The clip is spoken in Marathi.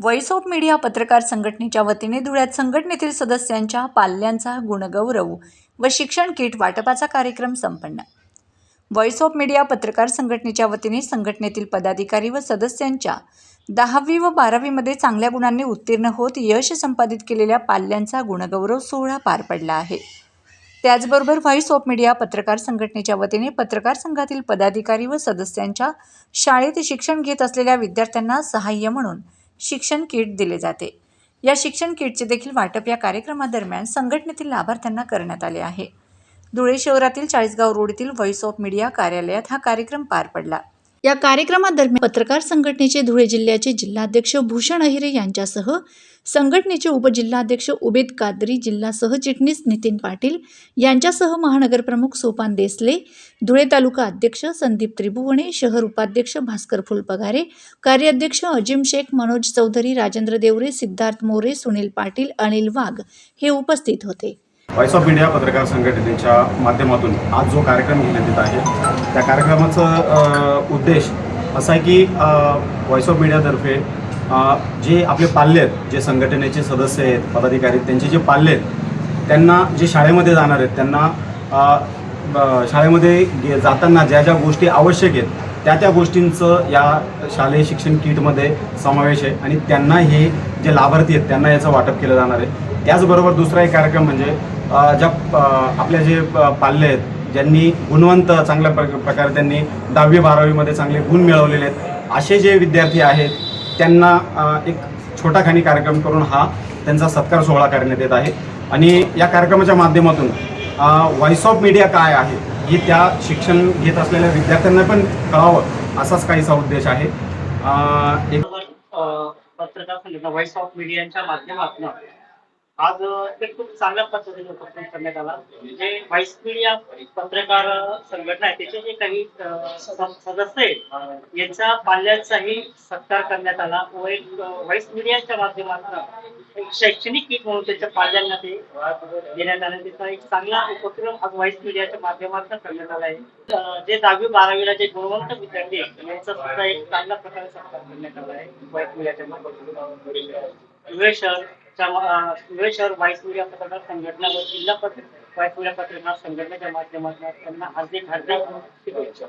व्हॉइस ऑफ मीडिया पत्रकार संघटनेच्या वतीने धुळ्यात संघटनेतील सदस्यांच्या पाल्यांचा गुणगौरव व शिक्षण किट वाटपाचा कार्यक्रम संपन्न. व्हॉइस ऑफ मीडिया पत्रकार संघटनेच्या वतीने संघटनेतील पदाधिकारी व सदस्यांच्या दहावी व बारावीमध्ये चांगल्या गुणांनी उत्तीर्ण होत यश संपादित केलेल्या पाल्यांचा गुणगौरव सोहळा पार पडला आहे. त्याचबरोबर व्हॉइस ऑफ मीडिया पत्रकार संघटनेच्या वतीने पत्रकार संघातील पदाधिकारी व सदस्यांच्या शाळेत शिक्षण घेत असलेल्या विद्यार्थ्यांना सहाय्य म्हणून शिक्षण किट दिले जाते. या शिक्षण किटचे देखील वाटप या कार्यक्रमादरम्यान संघटनेतील लाभार्थ्यांना करण्यात आले आहे. धुळे शहरातील चाळीसगाव रोड येथील व्हॉइस ऑफ मीडिया कार्यालयात हा कार्यक्रम पार पडला. या कार्यक्रमादरम्यान पत्रकार संघटनेचे धुळे जिल्ह्याचे जिल्हाध्यक्ष भूषण अहिरे यांच्यासह संघटनेचे उपजिल्हाध्यक्ष उबेद कादरी जिल्हा सहचिटणीस नितीन पाटील यांच्यासह महानगर प्रमुख सोपान देसले धुळे तालुका अध्यक्ष संदीप त्रिभुवणे शहर उपाध्यक्ष भास्कर फुलपगारे कार्याध्यक्ष अजिम शेख मनोज चौधरी राजेंद्र देवरे सिद्धार्थ मोरे सुनील पाटील अनिल वाघ हे उपस्थित होते. व्हॉइस ऑफ इंडिया पत्रकार संघटनेच्या माध्यमातून आज जो कार्यक्रम घेण्यात येत आहे त्या कार्यक्रमाचं उद्देश असा आहे की व्हॉइस ऑफ मीडियातर्फे जे आपले पाल्य आहेत जे संघटनेचे सदस्य आहेत पदाधिकारी आहेत त्यांचे जे पाल्य आहेत त्यांना जे शाळेमध्ये जाणार आहेत त्यांना शाळेमध्ये गे- जाताना ज्या ज्या गोष्टी आवश्यक आहेत त्या त्या गोष्टींचं या शालेय शिक्षण किटमध्ये समावेश आहे आणि त्यांना हे जे लाभार्थी आहेत त्यांना याचं वाटप केलं जाणार आहे. त्याचबरोबर दुसरा एक कार्यक्रम म्हणजे ज्या आपल्या जे पाल्य आहेत ज्यांनी गुणवंत चांगल्या प्र प्रकारे त्यांनी दहावी बारावीमध्ये चांगले गुण मिळवलेले आहेत. असे जे विद्यार्थी आहेत त्यांना एक छोटाखानी कार्यक्रम करून हा त्यांचा सत्कार सोहळा करण्यात येत आहे. आणि या कार्यक्रमाच्या माध्यमातून व्हॉइस ऑफ मीडिया काय आहे हे त्या शिक्षण घेत असलेल्या विद्यार्थ्यांना पण कळावं असाच काहीसा उद्देश आहे. एक पत्रकार व्हॉइस ऑफ मीडियाच्या माध्यमातून आज एक खूप चांगल्या पद्धतीने उपक्रम करण्यात आला. म्हणजे जे व्हॉइस मीडिया पत्रकार संघटना आहे त्याचे जे काही सदस्य आहेत यांच्या पाल्याचाही सत्कार करण्यात आला. व एक व्हॉइस मीडियाच्या माध्यमातून एक शैक्षणिक किट म्हणून त्याच्या पाल्यांना ते देण्यात आलं. त्याचा एक चांगला उपक्रम आज व्हॉइस मीडियाच्या माध्यमातून करण्यात आला आहे. जे दहावी बारावीला जे गुणवंत विद्यार्थी आहेत यांचा सुद्धा एक चांगल्या प्रकारे सत्कार करण्यात आला आहे व्हाईस मीडियाच्या माध्यमातून. धुळे शहर धुळे शहर वाईस मीडिया पत्रकार संघटना व जिल्हा पत्र व्हॉइस मीडिया पत्रकार संघटनेच्या माध्यमातून त्यांना हार्दिक हार्दिक शुभेच्छा.